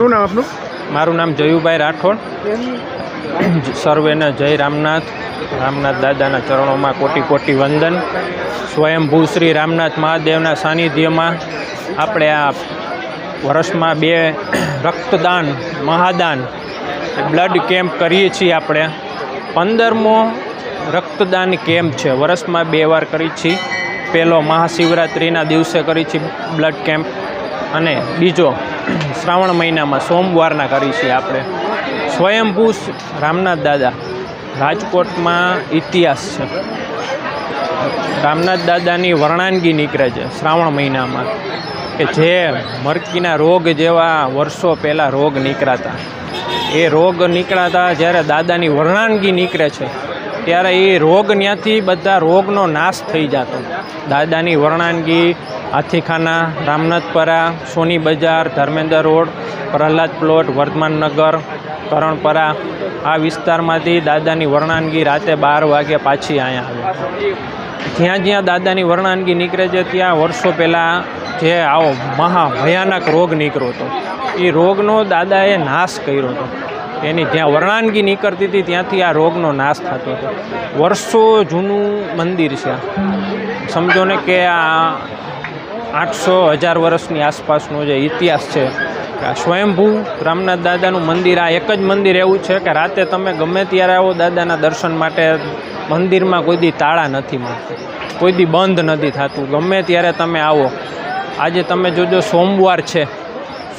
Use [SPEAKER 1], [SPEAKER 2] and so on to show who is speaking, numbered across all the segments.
[SPEAKER 1] શું નામ આપનું?
[SPEAKER 2] મારું નામ જયુભાઈ રાઠોડ. સર્વેને જય રામનાથ. રામનાથ દાદાના ચરણોમાં કોટી કોટી વંદન. સ્વયંભૂ શ્રી રામનાથ મહાદેવના સાનિધ્યમાં આપણે આ વર્ષમાં બે રક્તદાન, મહાદાન, બ્લડ કેમ્પ કરીએ છીએ આપણે. પંદરમો રક્તદાન કેમ્પ છે. વર્ષમાં બે વાર કરી છીએ. પહેલો મહાશિવરાત્રિના દિવસે કરી છીએ બ્લડ કેમ્પ. અને બીજો શ્રાવણ મહિનામાં સોમવારના કરી છીએ આપણે. સ્વયંભૂ રામનાથ દાદા, રાજકોટમાં ઇતિહાસ છે. રામનાથ દાદાની વર્ણાનગી નીકળે છે શ્રાવણ મહિનામાં. કે જે મરકીના રોગ જેવા વર્ષો પહેલાં રોગ નીકળાતા. એ રોગ નીકળાતા જ્યારે દાદાની વર્ણાનગી નીકળે છે ત્યારે એ રોગ ત્યાંથી બધા રોગનો નાશ થઈ જતો. દાદાની વર્ણાનગી હાથીખાના, રામનાથપરા, સોની બજાર, ધર્મેન્દ્ર રોડ, પ્રહલાદ પ્લોટ વર્ધમાનનગર કરણપરા, આ વિસ્તારમાંથી દાદાની વર્ણાનગી રાતે બાર વાગે પાછી અહીંયા આવે. જ્યાં જ્યાં દાદાની વર્ણાનગી નીકળે છે, ત્યાં વર્ષો પહેલાં જે આવો મહા ભયાનક રોગ નીકળ્યો હતો. એ રોગનો દાદાએ નાશ કર્યો હતો. એની જ્યાં વર્ણાનગી નીકળતી હતી, ત્યાંથી આ રોગનો નાશ થતો હતો. વર્ષો જૂનું મંદિર છે સમજો ને કે આ આઠસો હજાર વર્ષની આસપાસનો જે ઇતિહાસ છે આ સ્વયંભૂ રામનાથ દાદાનું મંદિર, આ એક જ મંદિર એવું છે કે રાતે તમે ગમે ત્યારે આવો દાદાના દર્શન માટે મંદિરમાં કોઈ દી તાળા નથી મળતા, કોઈ દી બંધ નથી થતું. ગમે ત્યારે તમે આવો, આજે તમે જોજો સોમવાર છે.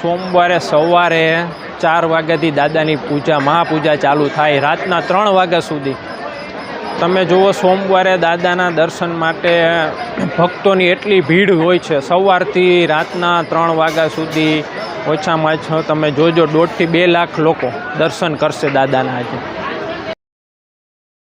[SPEAKER 2] સોમવારે સવારે ચાર વાગ્યાથી દાદાની પૂજા, મહાપૂજા ચાલુ થાય રાતના ત્રણ વાગ્યા સુધી. તમે જુઓ, સોમવારે દાદાના દર્શન માટે ભક્તોની એટલી ભીડ હોય છે. સવારથી રાતના ત્રણ વાગ્યા સુધી ઓછામાં ઓછો તમે જોજો, દોઢથી બે લાખ લોકો દર્શન કરશે દાદાના આજે